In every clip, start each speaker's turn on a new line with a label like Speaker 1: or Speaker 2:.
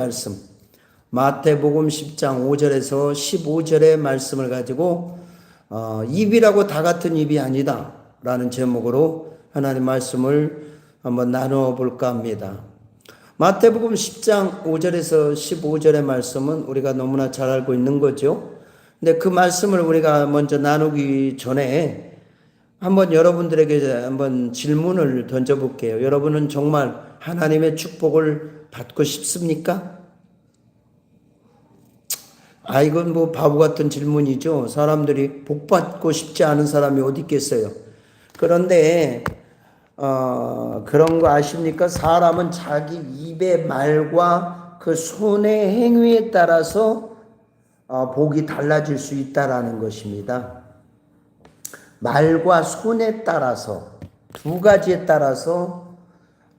Speaker 1: 말씀 마태복음 10장 5절에서 15절의 말씀을 가지고 어, 입이라고 다 같은 입이 아니다 라는 제목으로 하나님 말씀을 한번 나누어 볼까 합니다. 마태복음 10장 5절에서 15절의 말씀은 우리가 너무나 잘 알고 있는 거죠. 근데 그 말씀을 우리가 먼저 나누기 전에 한번 여러분들에게 한번 질문을 던져볼게요. 여러분은 정말 하나님의 축복을 받고 싶습니까? 아, 이건 뭐 바보 같은 질문이죠. 사람들이 복 받고 싶지 않은 사람이 어디 있겠어요. 그런데, 어, 그런 거 아십니까? 사람은 자기 입의 말과 그 손의 행위에 따라서 어, 복이 달라질 수 있다라는 것입니다. 말과 손에 따라서 두 가지에 따라서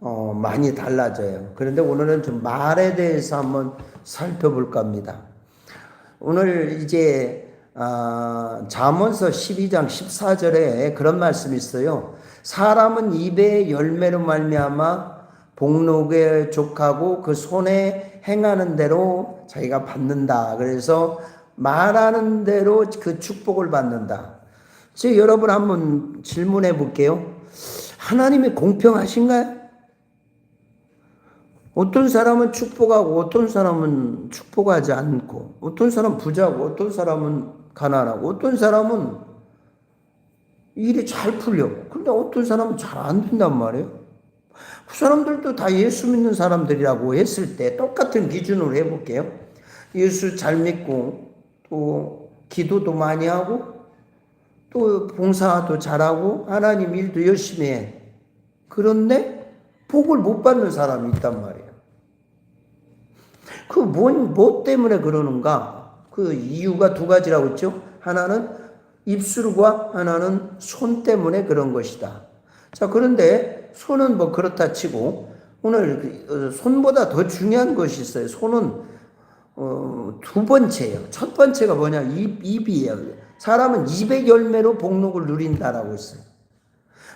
Speaker 1: 어, 많이 달라져요. 그런데 오늘은 좀 말에 대해서 한번 살펴볼까 합니다. 오늘 이제 아, 잠언서 12장 14절에 그런 말씀이 있어요. 사람은 입의 열매로 말미암아 복록에 족하고 그 손에 행하는 대로 자기가 받는다. 그래서 말하는 대로 그 축복을 받는다. 제 여러분 한번 질문해 볼게요. 하나님이 공평하신가요? 어떤 사람은 축복하고 어떤 사람은 축복하지 않고 어떤 사람은 부자고 어떤 사람은 가난하고 어떤 사람은 일이 잘 풀려. 근데 어떤 사람은 잘 안 된단 말이에요. 그 사람들도 다 예수 믿는 사람들이라고 했을 때 똑같은 기준으로 해볼게요. 예수 잘 믿고 또 기도도 많이 하고 또 봉사도 잘하고 하나님 일도 열심히 해. 그런데 복을 못 받는 사람이 있단 말이에요. 그 뭔, 뭐 때문에 그러는가? 그 이유가 두 가지라고 했죠. 하나는 입술과 하나는 손 때문에 그런 것이다. 자, 그런데 손은 뭐 그렇다 치고 오늘 그, 어, 손보다 더 중요한 것이 있어요. 손은 어, 두 번째예요. 첫 번째가 뭐냐? 입, 입이에요. 사람은 입의 열매로 복록을 누린다라고 했어요.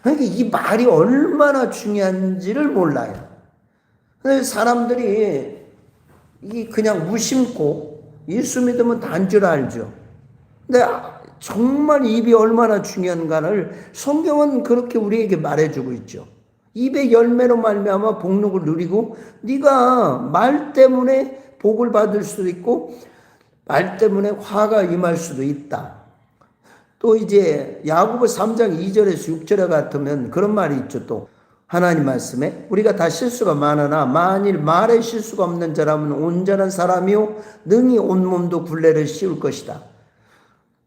Speaker 1: 그러니까 이 말이 얼마나 중요한지를 몰라요. 사람들이 이 그냥 무심코 예수 믿으면 단 줄 알죠. 근데 정말 입이 얼마나 중요한가를 성경은 그렇게 우리에게 말해주고 있죠. 입의 열매로 말미암아 복록을 누리고 네가 말 때문에 복을 받을 수도 있고 말 때문에 화가 임할 수도 있다. 또 이제 야고보 3장 2절에서 6절에 같으면 그런 말이 있죠. 또 하나님 말씀에 우리가 다 실수가 많으나 만일 말에 실수가 없는 자라면 온전한 사람이요 능히 온몸도 굴레를 씌울 것이다.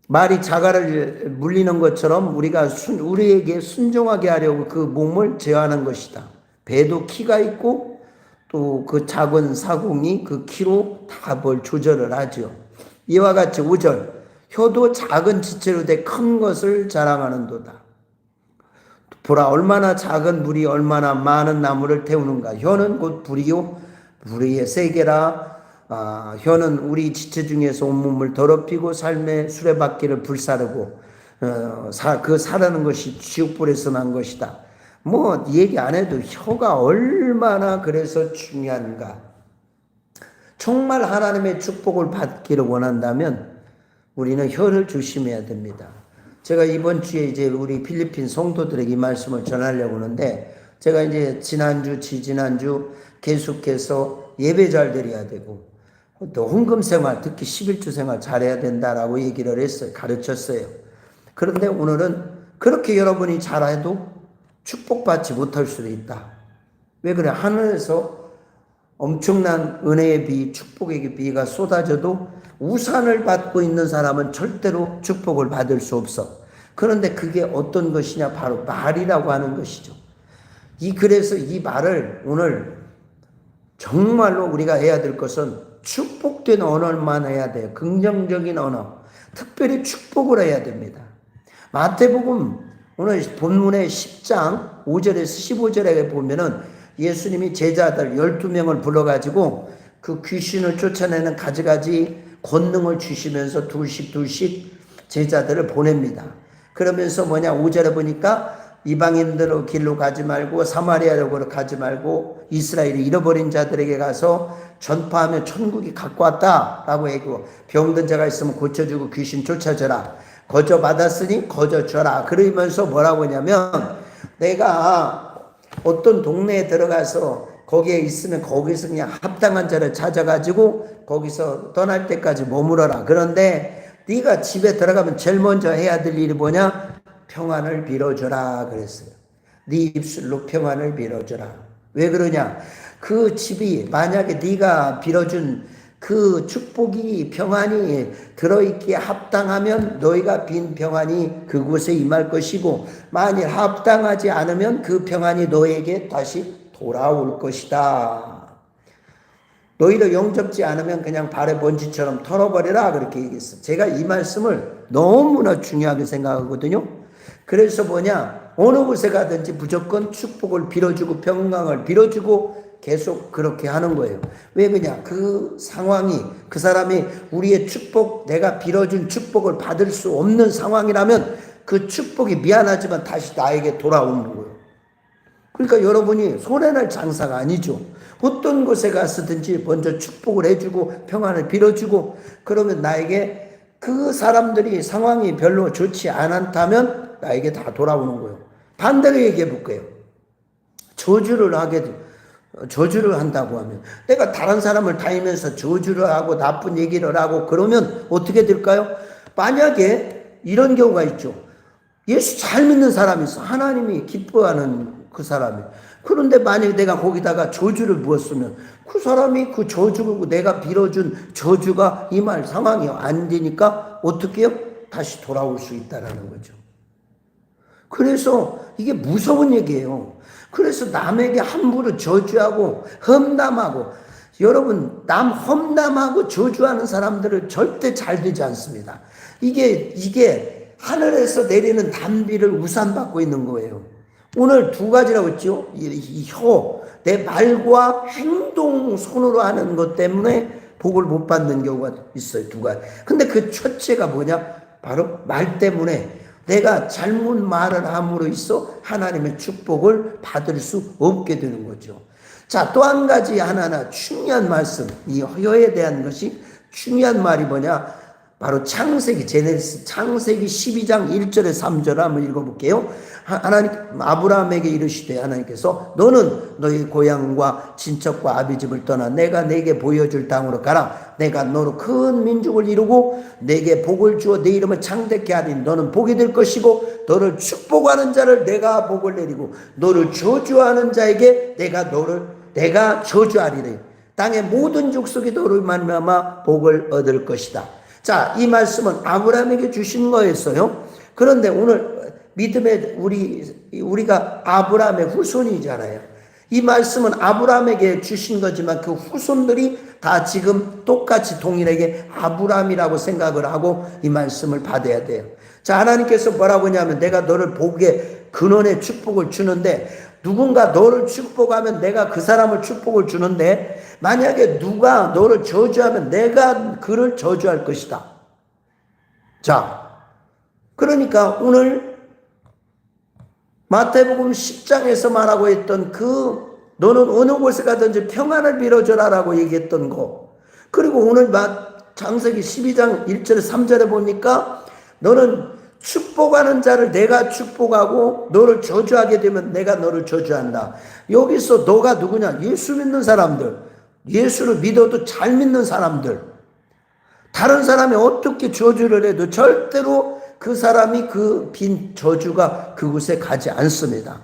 Speaker 1: 말이 자갈을 물리는 것처럼 우리가 순, 우리에게 순종하게 하려고 그 몸을 제어하는 것이다. 배도 키가 있고 또 그 작은 사공이 그 키로 다 뭘 조절을 하죠. 이와 같이 5절 혀도 작은 지체로 돼 큰 것을 자랑하는도다. 보라 얼마나 작은 불이 얼마나 많은 나무를 태우는가. 혀는 곧 불이요 불의 세계라. 아, 혀는 우리 지체 중에서 온몸을 더럽히고 삶의 수레바퀴를 불사르고 어, 사, 그 사라는 것이 지옥불에서 난 것이다. 뭐 얘기 안 해도 혀가 얼마나 그래서 중요한가. 정말 하나님의 축복을 받기를 원한다면 우리는 혀를 조심해야 됩니다. 제가 이번 주에 이제 우리 필리핀 성도들에게 이 말씀을 전하려고 하는데 제가 이제 지난주, 지지난주 계속해서 예배 잘 드려야 되고 또 헌금 생활, 특히 11주 생활 잘해야 된다라고 얘기를 했어요. 가르쳤어요. 그런데 오늘은 그렇게 여러분이 잘해도 축복받지 못할 수도 있다. 왜 그래? 하늘에서 엄청난 은혜의 비, 축복의 비가 쏟아져도 우산을 받고 있는 사람은 절대로 축복을 받을 수 없어. 그런데 그게 어떤 것이냐? 바로 말이라고 하는 것이죠. 이, 그래서 이 말을 오늘 정말로 우리가 해야 될 것은 축복된 언어만 해야 돼요. 긍정적인 언어. 특별히 축복을 해야 됩니다. 마태복음 오늘 본문의 10장 5절에서 15절에 보면은 예수님이 제자들 12명을 불러가지고 그 귀신을 쫓아내는 가지가지 권능을 주시면서 둘씩 둘씩 제자들을 보냅니다. 그러면서 뭐냐 5절에 보니까 이방인들로 길로 가지 말고 사마리아로 가지 말고 이스라엘이 잃어버린 자들에게 가서 전파하며 천국이 갖고 왔다라고 얘기고 병든 자가 있으면 고쳐주고 귀신 쫓아줘라 거저 받았으니 거저 줘라 그러면서 뭐라고 하냐면 내가 어떤 동네에 들어가서 거기에 있으면 거기서 그냥 합당한 자를 찾아가지고 거기서 떠날 때까지 머물어라 그런데 네가 집에 들어가면 제일 먼저 해야 될 일이 뭐냐 평안을 빌어줘라 그랬어요. 네 입술로 평안을 빌어줘라. 왜 그러냐? 그 집이 만약에 네가 빌어준 그 축복이 평안이 들어있기에 합당하면 너희가 빈 평안이 그곳에 임할 것이고 만일 합당하지 않으면 그 평안이 너에게 다시 돌아올 것이다. 너희도 영접지 않으면 그냥 발에 먼지처럼 털어버려라 그렇게 얘기했어. 제가 이 말씀을 너무나 중요하게 생각하거든요. 그래서 뭐냐 어느 곳에 가든지 무조건 축복을 빌어주고 평강을 빌어주고 계속 그렇게 하는 거예요. 왜 그냐 그 상황이 그 사람이 우리의 축복 내가 빌어준 축복을 받을 수 없는 상황이라면 그 축복이 미안하지만 다시 나에게 돌아오는 거예요. 그러니까 여러분이 손해날 장사가 아니죠. 어떤 곳에 갔든지 먼저 축복을 해주고 평안을 빌어주고 그러면 나에게 그 사람들이 상황이 별로 좋지 않다면 나에게 다 돌아오는 거예요. 반대로 얘기해 볼게요. 저주를 하게 돼. 저주를 한다고 하면 내가 다른 사람을 다니면서 저주를 하고 나쁜 얘기를 하고 그러면 어떻게 될까요? 만약에 이런 경우가 있죠. 예수 잘 믿는 사람이 있어. 하나님이 기뻐하는 그 사람이. 그런데 만약에 내가 거기다가 저주를 부었으면 그 사람이 그 저주고 내가 빌어준 저주가 이말 상황이 안 되니까 어떻게 해요? 다시 돌아올 수 있다라는 거죠. 그래서 이게 무서운 얘기예요. 그래서 남에게 함부로 저주하고 험담하고 여러분 남 험담하고 저주하는 사람들은 절대 잘 되지 않습니다. 이게 이게 하늘에서 내리는 단비를 우산 받고 있는 거예요. 오늘 두 가지라고 했죠. 이 혀, 내 말과 행동 손으로 하는 것 때문에 복을 못 받는 경우가 있어요. 두 가지. 근데 그 첫째가 뭐냐? 바로 말 때문에 내가 잘못 말을 함으로 있어 하나님의 축복을 받을 수 없게 되는 거죠. 자, 또 한 가지 하나하나 중요한 말씀, 이 혀에 대한 것이 중요한 말이 뭐냐? 바로 창세기, 제네시스 창세기 12장 1절에 3절 한번 읽어볼게요. 하나님, 아브라함에게 이르시되 하나님께서 너는 너희 고향과 친척과 아비 집을 떠나 내가 내게 보여줄 땅으로 가라. 내가 너로 큰 민족을 이루고 내게 복을 주어 내 이름을 창대케 하리니 너는 복이 될 것이고 너를 축복하는 자를 내가 복을 내리고 너를 저주하는 자에게 내가 너를 내가 저주하리래. 땅의 모든 족속이 너를 만나마 복을 얻을 것이다. 자, 이 말씀은 아브라함에게 주신 거였어요. 그런데 오늘 믿음의 우리 우리가 아브라함의 후손이잖아요. 이 말씀은 아브라함에게 주신 거지만 그 후손들이 다 지금 똑같이 동일하게 아브라함이라고 생각을 하고 이 말씀을 받아야 돼요. 자, 하나님께서 뭐라고 하냐면 내가 너를 복의 근원의 축복을 주는데 누군가 너를 축복하면 내가 그 사람을 축복을 주는데 만약에 누가 너를 저주하면 내가 그를 저주할 것이다. 자, 그러니까 오늘 마태복음 10장에서 말하고 있던 그 너는 어느 곳에 가든지 평안을 빌어줘라라고 얘기했던 거. 그리고 오늘 장세기 12장 1절에 3절에 보니까 너는 축복하는 자를 내가 축복하고 너를 저주하게 되면 내가 너를 저주한다. 여기서 너가 누구냐? 예수 믿는 사람들. 예수를 믿어도 잘 믿는 사람들. 다른 사람이 어떻게 저주를 해도 절대로 그 사람이 그 빈 저주가 그곳에 가지 않습니다.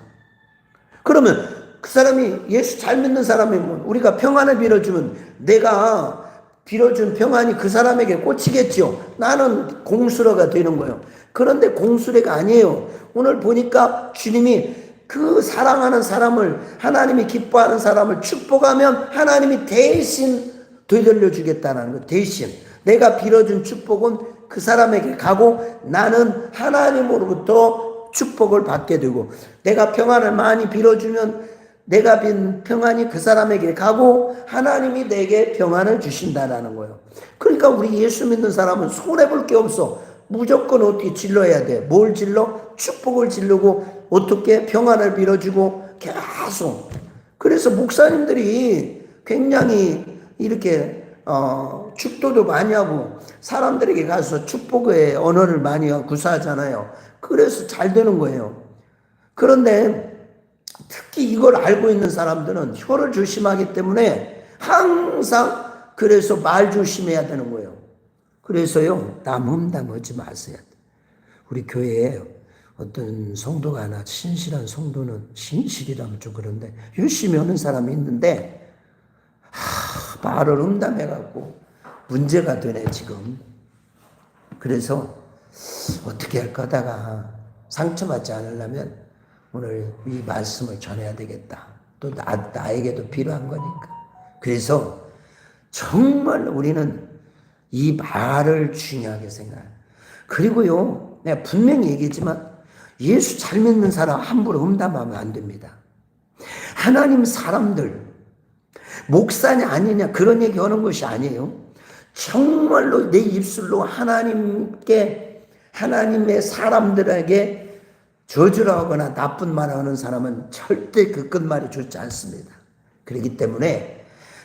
Speaker 1: 그러면 그 사람이 예수 잘 믿는 사람이면 우리가 평안을 빌어주면 내가 빌어준 평안이 그 사람에게 꽂히겠죠. 나는 공수러가 되는 거예요. 그런데 공수래가 아니에요. 오늘 보니까 주님이 그 사랑하는 사람을 하나님이 기뻐하는 사람을 축복하면 하나님이 대신 되돌려 주겠다는 거 대신 내가 빌어준 축복은 그 사람에게 가고 나는 하나님으로부터 축복을 받게 되고 내가 평안을 많이 빌어주면 내가 빈 평안이 그 사람에게 가고 하나님이 내게 평안을 주신다라는 거예요. 그러니까 우리 예수 믿는 사람은 손해 볼 게 없어. 무조건 어떻게 질러야 돼? 뭘 질러? 축복을 질르고 어떻게 평안을 빌어주고 계속. 그래서 목사님들이 굉장히 이렇게 어, 축도도 많이 하고 사람들에게 가서 축복의 언어를 많이 구사하잖아요. 그래서 잘 되는 거예요. 그런데 특히 이걸 알고 있는 사람들은 혀를 조심하기 때문에 항상 그래서 말 조심해야 되는 거예요. 그래서요, 남 험담하지 마세요. 우리 교회에 어떤 성도가 하나 신실한 성도는 신실이라면 좀 그런데 열심히 하는 사람이 있는데 하, 말을 험담해갖고 문제가 되네 지금. 그래서 어떻게 할까 하다가 상처받지 않으려면 오늘 이 말씀을 전해야 되겠다. 또 나, 나에게도 필요한 거니까. 그래서 정말 우리는 이 말을 중요하게 생각해요. 그리고요, 내가 분명히 얘기했지만 예수 잘 믿는 사람 함부로 험담하면 안 됩니다. 하나님 사람들, 목사냐 아니냐 그런 얘기 하는 것이 아니에요. 정말로 내 입술로 하나님께, 하나님의 사람들에게 저주를 하거나 나쁜 말을 하는 사람은 절대 그 끝말이 좋지 않습니다. 그렇기 때문에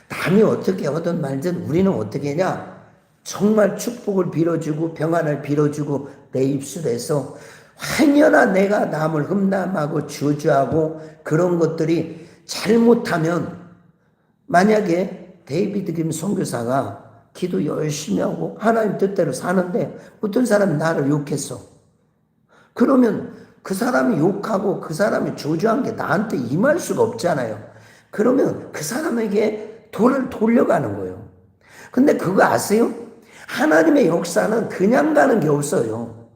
Speaker 1: 남이 어떻게 하든 말든 우리는 어떻게 하냐? 정말 축복을 빌어주고 평안을 빌어주고 내 입술에서 환연하 내가 남을 흠남하고 저주하고 그런 것들이 잘못하면 만약에 데이비드 김 선교사가 기도 열심히 하고 하나님 뜻대로 사는데 어떤 사람이 나를 욕했어. 그러면 그 사람이 욕하고 그 사람이 저주한 게 나한테 임할 수가 없잖아요. 그러면 그 사람에게 돌을 돌려가는 거예요. 근데 그거 아세요? 하나님의 역사는 그냥 가는 게 없어요.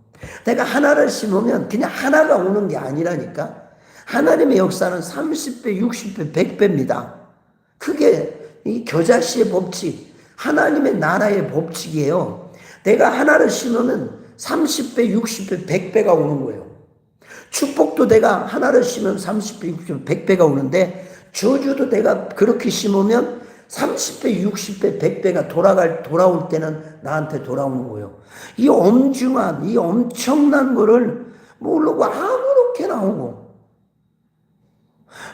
Speaker 1: 내가 하나를 심으면 그냥 하나가 오는 게 아니라니까. 하나님의 역사는 30배, 60배, 100배입니다. 그게 이 겨자씨의 법칙, 하나님의 나라의 법칙이에요. 내가 하나를 심으면 30배, 60배, 100배가 오는 거예요. 축복도 내가 하나를 심으면 30배, 60배, 100배가 오는데 저주도 내가 그렇게 심으면 30배, 60배, 100배가 돌아갈, 돌아올 때는 나한테 돌아오는 거예요. 이 엄중한, 이 엄청난 거를 모르고 아무렇게 나오고.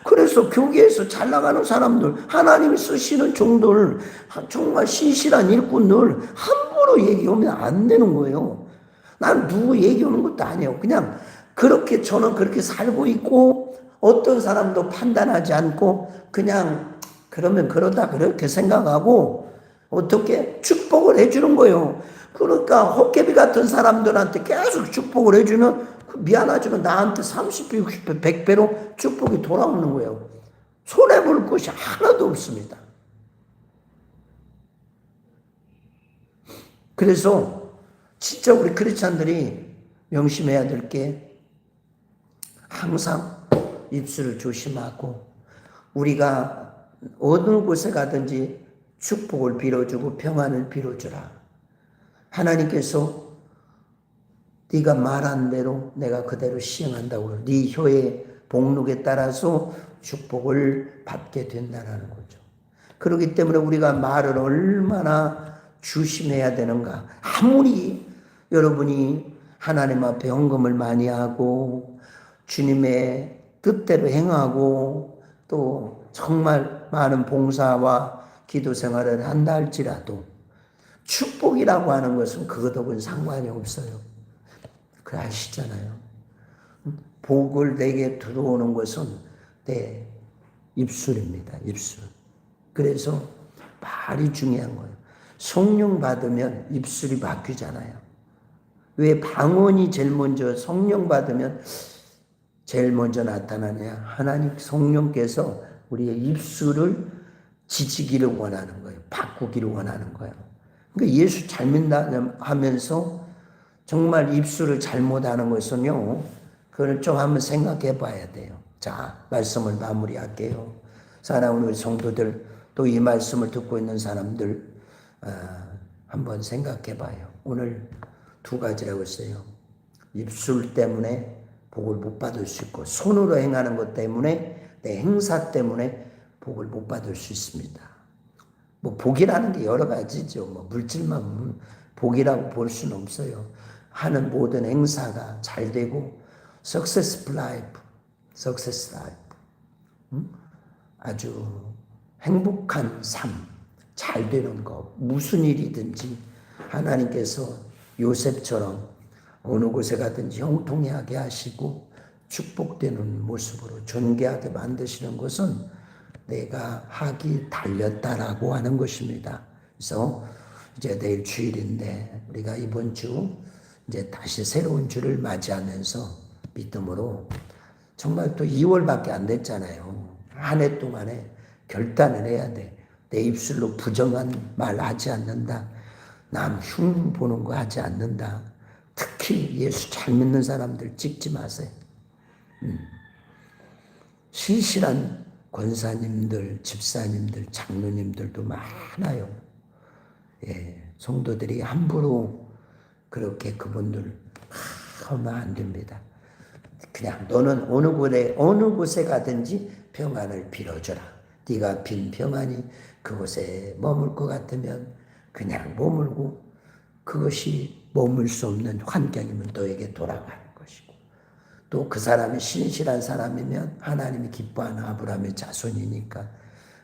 Speaker 1: 그래서 교계에서 잘 나가는 사람들, 하나님이 쓰시는 종들, 정말 신실한 일꾼들, 함부로 얘기하면 안 되는 거예요. 난 누구 얘기하는 것도 아니에요. 그냥 그렇게 저는 그렇게 살고 있고, 어떤 사람도 판단하지 않고, 그냥 그러면 그러다 그렇게 생각하고 어떻게 축복을 해주는 거예요. 그러니까 헛개비 같은 사람들한테 계속 축복을 해주면 미안하지만 나한테 30배, 60배, 100배로 축복이 돌아오는 거예요. 손해볼 것이 하나도 없습니다. 그래서 진짜 우리 크리스찬들이 명심해야 될 게 항상 입술을 조심하고 우리가 어느 곳에 가든지 축복을 빌어주고 평안을 빌어주라. 하나님께서 네가 말한 대로 내가 그대로 시행한다고 네 혀의 복록에 따라서 축복을 받게 된다는 거죠. 그렇기 때문에 우리가 말을 얼마나 조심해야 되는가. 아무리 여러분이 하나님 앞에 헌금을 많이 하고 주님의 뜻대로 행하고 또 정말 많은 봉사와 기도 생활을 한다 할지라도 축복이라고 하는 것은 그것하고는 상관이 없어요. 그 아시잖아요. 복을 내게 들어오는 것은 내 입술입니다. 입술. 그래서 말이 중요한 거예요. 성령 받으면 입술이 바뀌잖아요. 왜 방언이 제일 먼저 성령 받으면 제일 먼저 나타나냐? 하나님 성령께서 우리의 입술을 지지기를 원하는 거예요. 바꾸기를 원하는 거예요. 그러니까 예수 잘 믿다 하면서 정말 입술을 잘못하는 것은요, 그걸 좀 한번 생각해 봐야 돼요. 자, 말씀을 마무리할게요. 사랑하는 우리 성도들, 또 이 말씀을 듣고 있는 사람들, 어, 한번 생각해 봐요. 오늘 두 가지라고 했어요. 입술 때문에 복을 못 받을 수 있고, 손으로 행하는 것 때문에, 내 행사 때문에 복을 못 받을 수 있습니다. 뭐 복이라는 게 여러 가지죠. 뭐 물질만 복이라고 볼 수는 없어요. 하는 모든 행사가 잘 되고 successful life, success life. 음? 아주 행복한 삶, 잘 되는 거, 무슨 일이든지 하나님께서 요셉처럼 어느 곳에 가든지 형통하게 하시고 축복되는 모습으로 존귀하게 만드시는 것은 내가 하기 달렸다라고 하는 것입니다. 그래서 이제 내일 주일인데 우리가 이번 주 이제 다시 새로운 주를 맞이하면서 믿음으로 정말 또 2월밖에 안 됐잖아요. 한 해 동안에 결단을 해야 돼. 내 입술로 부정한 말 하지 않는다. 남 흉 보는 거 하지 않는다. 특히 예수 잘 믿는 사람들 찍지 마세요. 음. 신실한 권사님들, 집사님들, 장로님들도 많아요. 예, 성도들이 함부로 그렇게 그분들 하면 안 됩니다. 그냥 너는 어느 곳에 어느 곳에 가든지 평안을 빌어줘라. 네가 빈 평안이 그곳에 머물 것 같으면 그냥 머물고 그것이 머물 수 없는 환경이면 너에게 돌아가는 것이고 또 그 사람이 신실한 사람이면 하나님이 기뻐하는 아브라함의 자손이니까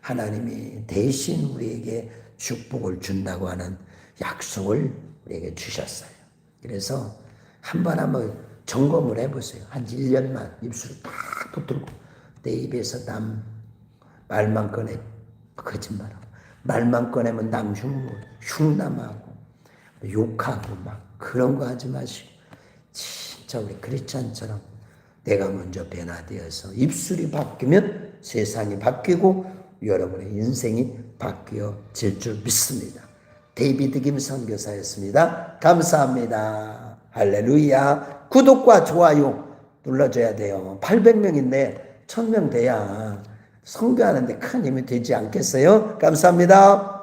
Speaker 1: 하나님이 대신 우리에게 축복을 준다고 하는 약속을 우리에게 주셨어요. 그래서 한 번 한번 점검을 해보세요. 한 1년만 입술을 딱 붙들고 내 입에서 남 말만 꺼내 거짓말하고 말만 꺼내면 남 흉, 흉남하고 욕하고 막 그런 거 하지 마시고 진짜 우리 크리스찬처럼 내가 먼저 변화되어서 입술이 바뀌면 세상이 바뀌고 여러분의 인생이 바뀌어질 줄 믿습니다. 데이비드 김 선 교사였습니다. 감사합니다. 할렐루야. 구독과 좋아요 눌러줘야 돼요. 800명인데 1000명 돼야 선교하는데 큰 힘이 되지 않겠어요? 감사합니다.